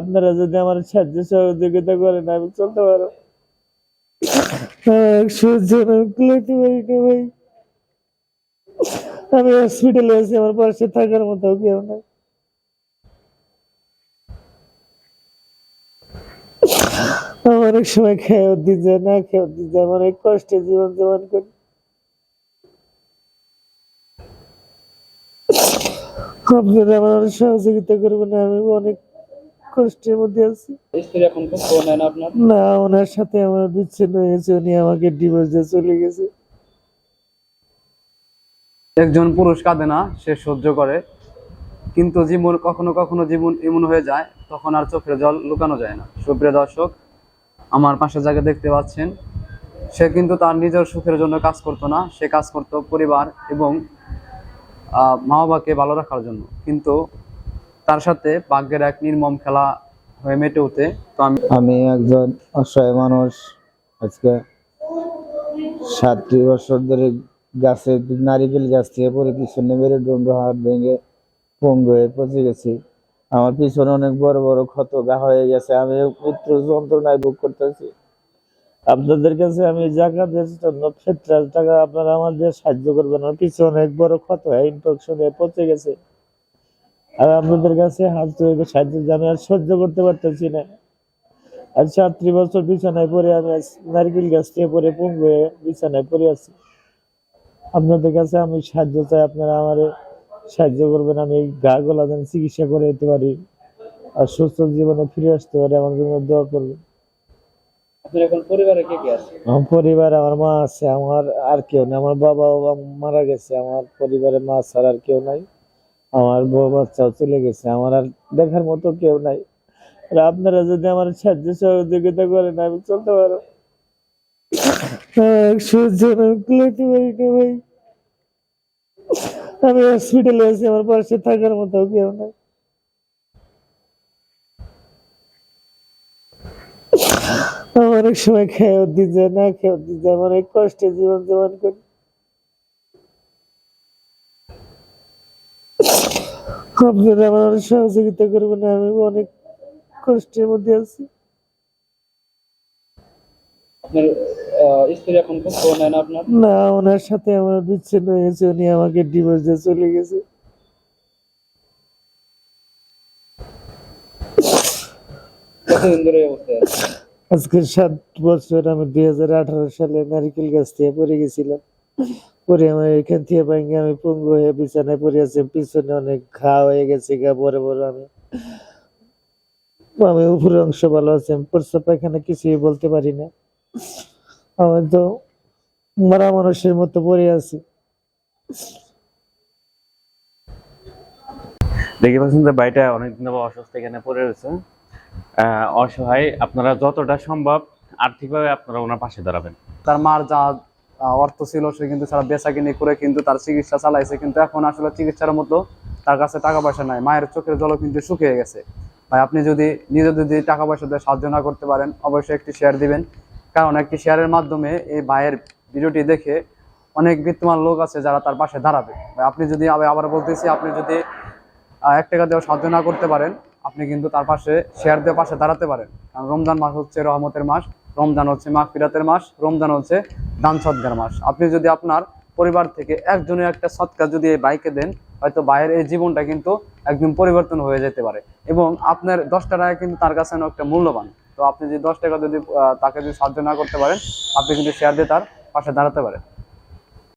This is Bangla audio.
আপনারা যদি আমার সাহায্য সহযোগিতা করেন, আমি চলতে পারো সহ্য ভাই। আমি হসপিটালে আছি, আমার পাশে থাকার মতো কেউ নাই। আমার অনেক সময় খেয়েও যায় না খেয়েও দিন যায় আমি অনেক কষ্টে জীবন যাপন করি। আপনারা আমার সহযোগিতা করবেন, আমি অনেক কষ্টের মধ্যে আছি। না ওনার সাথে আমার বিচ্ছিন্ন হয়েছে উনি আমাকে ডিভোর্স দিয়ে চলে গেছে। একজন পুরুষ কাঁদে না সে সহ্য করে। কিন্তু জীবন কখনো কখনো জীবন এমন হয়ে যায় তখন আর চোখের জল লুকানো যায় না। সুপ্রিয় দর্শক আমার পাশে জায়গা দেখতে পাচ্ছেন সে কিন্তু তার নিজের সুখের জন্য কাজ করতো না। সে কাজ করতো পরিবার এবং আহ, মা বাবাকে ভালো রাখার জন্য। কিন্তু তার সাথে ভাগ্যের এক নির্মম খেলা হয়ে মেটে উঠে তো আমি আমি একজন অসহায় মানুষ। আজকে সাতটি বছর ধরে গাছে নারিকেল গাছ থেকে পরে পিছনে মেরে ডুমডো হাত ভেঙে পঙ্গু হয়ে পচে গেছি। আমার পিছনে অনেক বড় বড় ক্ষত গা হয়ে গেছে। আমি পুত্র যন্ত্রণায় ভোগ করতেছি। আপনাদের কাছে আমি জাকাতের জন্য ফেতরার টাকা আপনারা আমাদের সাহায্য করবেন। আমার পিছনে অনেক বড় ক্ষত হয় ইনফেকশন হয়ে পচে গেছে। আর আপনাদের কাছে হাত ধরে সাহায্য আমি আর সহ্য করতে পারতেছি না। আর ছাত্রী বছর বিছানায় পড়ে আমি নারকেল গাছ থেকে পরে পঙ্গু হয়ে বিছানায় পড়ে আছি। আপনাদের কাছে আমি সাহায্য চাই আপনারা আমার সাহায্য করবেন আমি এই গা গলা যেন চিকিৎসা করে দিতে পারি আর সুস্থ জীবনে ফিরে আসতে পারি আমার জন্য দোয়া করবেন। আমার পরিবার আমার মা আছে আমার আর কেউ নেই আমার বাবা বাবা মারা গেছে আমার পরিবারে মা ছাড়া আর কেউ নাই। আমার বউ বাচ্চাও চলে গেছে, আমার আর দেখার মতো কেউ নাই। আপনারা যদি আমার সাহায্য সহযোগিতা করেন, আমি চলতে পারো সহ্য ভাই? আমি হসপিটালে আছি, আমার পাশে থাকার মতো কেউ নাই। আমার অনেক সময় খেয়েও দিতে না খেয়েও দিতে যায় আমি অনেক কষ্টে জীবন যাপন করি। আপনারা আমার অনেক সহযোগিতা করবেন আমি অনেক কষ্টের মধ্যে আছি। আপনার স্ত্রী এখন খুব ফোন আপনার? না ওনার সাথে আমার বিচ্ছিন্ন হয়েছে উনি আমাকে ডিভোর্স দিয়ে চলে গেছে। কতদিন ধরে অবস্থায় আজকে সাত বছর আমি দুই হাজার আঠারো সালে নারিকেল গাছ থেকে পড়ে গেছিলাম। পরে আমার এখান থেকে ভাঙে আমি পঙ্গু হয়ে বিছানায় পড়ে আছি পিছনে অনেক ঘা হয়ে গেছে গা বড় বড় আমি। আমি উপরের অংশ ভালো আছে আমি প্রস্রাব পায়খানা কিছুই বলতে পারি না। আমি তো মারা মানুষের মতো পড়ে আছি। দেখতে পাচ্ছেন যে বাড়িটা অনেকদিন আবার অসুস্থ এখানে পড়ে রয়েছে। আহ, অসহায় আপনারা যতটা সম্ভব আর্থিকভাবে আপনারা ওনার পাশে দাঁড়াবেন। তার মার যা অর্থ ছিল, সে কিন্তু সারা বেচা কিনে করে কিন্তু তার চিকিৎসা চালাইছে। কিন্তু এখন আসলে চিকিৎসার মতো তার কাছে টাকা পয়সা নাই। মায়ের চোখের জলও কিন্তু শুকিয়ে গেছে। ভাই, আপনি যদি নিজে যদি টাকা পয়সা দিয়ে সাহায্য না করতে পারেন, অবশ্যই একটি শেয়ার দিবেন। কারণ একটি শেয়ারের মাধ্যমে এই ভাইয়ের ভিডিওটি দেখে অনেক বিত্তমান লোক আছে যারা তার পাশে দাঁড়াবে। ভাই, আপনি যদি আবার বলতেছি, আপনি যদি এক টাকা দিয়েও সাহায্য না করতে পারেন, আপনি কিন্তু তার পাশে শেয়ার দিয়ে পাশে দাঁড়াতে পারেন। কারণ রমজান মাস হচ্ছে রহমতের মাস। রমজান হচ্ছে মাঘ ফিরাতের মাস, রমজান হচ্ছে দান সৎকার মাস। আপনি যদি আপনার পরিবার থেকে একজনের একটা সৎকার যদি এই বাইকে দেন, হয়তো বাইরের এই জীবনটা কিন্তু একদম পরিবর্তন হয়ে যেতে পারে। এবং আপনার দশটা টাকা কিন্তু তার কাছে একটা মূল্যবান। তো আপনি যদি দশ টাকা যদি তাকে যদি সাহায্য না করতে পারেন, আপনি কিন্তু শেয়ার দিয়ে তার পাশে দাঁড়াতে পারেন।